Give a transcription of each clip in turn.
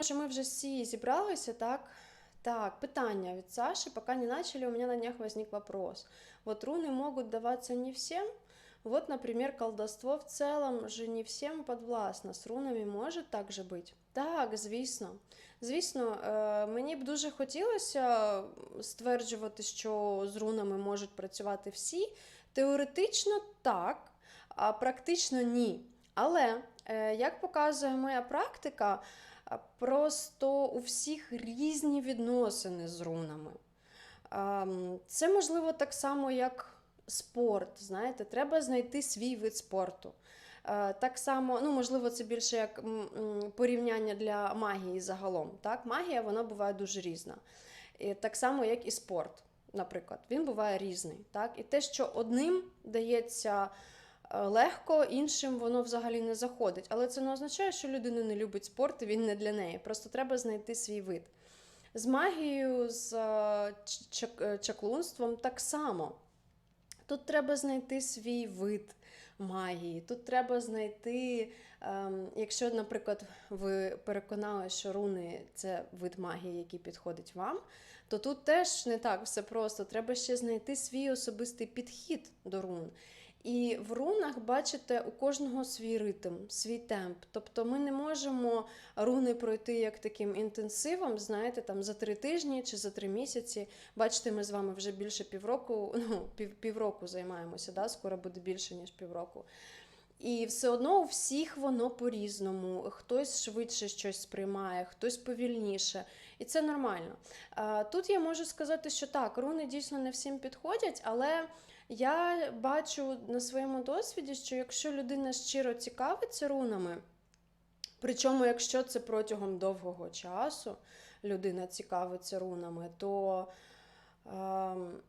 Що ми вже всі зібралися, так? Так, питання від Саши. Пока не начали, у меня на днях возник вопрос. Вот руны могут даваться не всем. Вот, например, колдовство в целом же не всем подвластно. З рунами може так же бути? Так, звісно. Звісно, е, мені б дуже хотілося стверджувати, що з рунами можуть працювати всі. Теоретично так, а практично ні. Але, е, як показує моя практика, Просто у всіх різні відносини з рунами. Це можливо так само, як спорт. Знаєте, треба знайти свій вид спорту. Е, Так само, ну можливо, це більше як порівняння для магії загалом. Так? Магія вона буває дуже різна. Так само, як і спорт, наприклад, він буває різний. Так? І те, що одним дається легко, іншим воно взагалі не заходить. Але це не означає, що людина не любить спорт він не для неї. Просто треба знайти свій вид. З магією, з е, е, чаклунством так само. Тут треба знайти свій вид магії. Тут треба знайти, ем, якщо, наприклад, ви переконали, що руни це вид магії, який підходить вам, то тут теж не так все просто. Треба ще знайти свій особистий підхід до рун. І в рунах, бачите, у кожного свій ритм, свій темп. Тобто ми не можемо руни пройти як таким інтенсивом, знаєте, там за три тижні чи за три місяці. Бачите, ми з вами вже більше півроку, ну, пів, півроку займаємося, да? скоро буде більше, ніж півроку. І все одно у всіх воно по-різному. Хтось швидше щось сприймає, хтось повільніше. І це нормально. Тут я можу сказати, що так, руни дійсно не всім підходять, але я бачу на своєму досвіді, що якщо людина щиро цікавиться рунами, Причому, якщо це протягом довгого часу людина цікавиться рунами, то ем,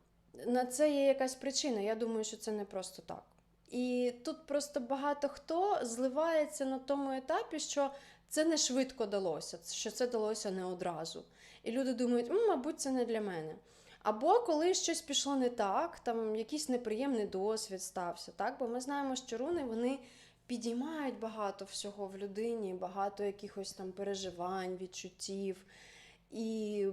на це є якась причина. Я думаю, що це не просто так. І тут просто багато хто зливається на тому етапі, що це не швидко далося, що це далося не одразу. І люди думають, мабуть, це не для мене. Або коли щось пішло не так, там якийсь неприємний досвід стався, так? Бо ми знаємо, що руни вони підіймають багато всього в людині, багато якихось там переживань, відчуттів. І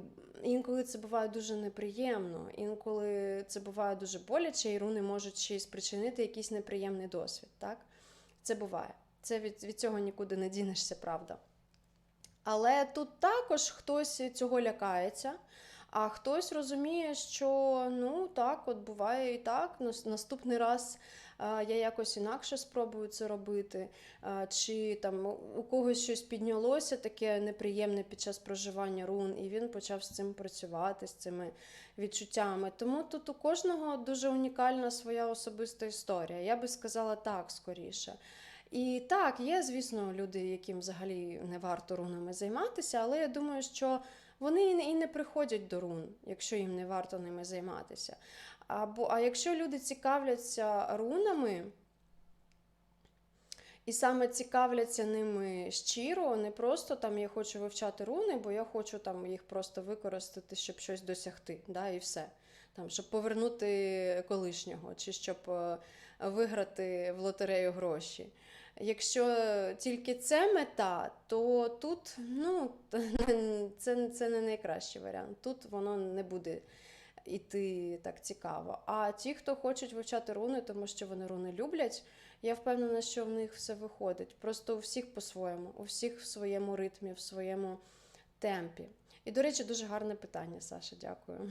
інколи це буває дуже неприємно, інколи це буває дуже боляче, і руни можуть ще й спричинити якийсь неприємний досвід. Так? Це буває. Це від, від цього нікуди не дінешся, правда. Але тут також хтось цього лякається, а хтось розуміє, що ну так, от буває і так. Наступний раз я якось інакше спробую це робити. Чи там у когось щось піднялося таке неприємне під час проживання рун, і він почав з цим працювати, з цими відчуттями. Тому тут у кожного дуже унікальна своя особиста історія. Я би сказала так скоріше. І так, є, звісно, люди, яким взагалі не варто рунами займатися, але я думаю, що вони і не- приходять до рун, якщо їм не варто ними займатися. Або, а якщо люди цікавляться рунами, і саме цікавляться ними щиро, не просто там я хочу вивчати руни, бо я хочу там їх просто використати, щоб щось досягти, да, і все. Там, щоб повернути колишнього, чи щоб е, виграти в лотерею гроші. Якщо тільки це мета, то тут ну, це, це не найкращий варіант. Тут воно не буде іти так цікаво. А ті, хто хочуть вивчати руни, тому що вони руни люблять, я впевнена, що в них все виходить. Просто у всіх по-своєму, у всіх в своєму ритмі, в своєму темпі. І, до речі, дуже гарне питання, Саша. Дякую.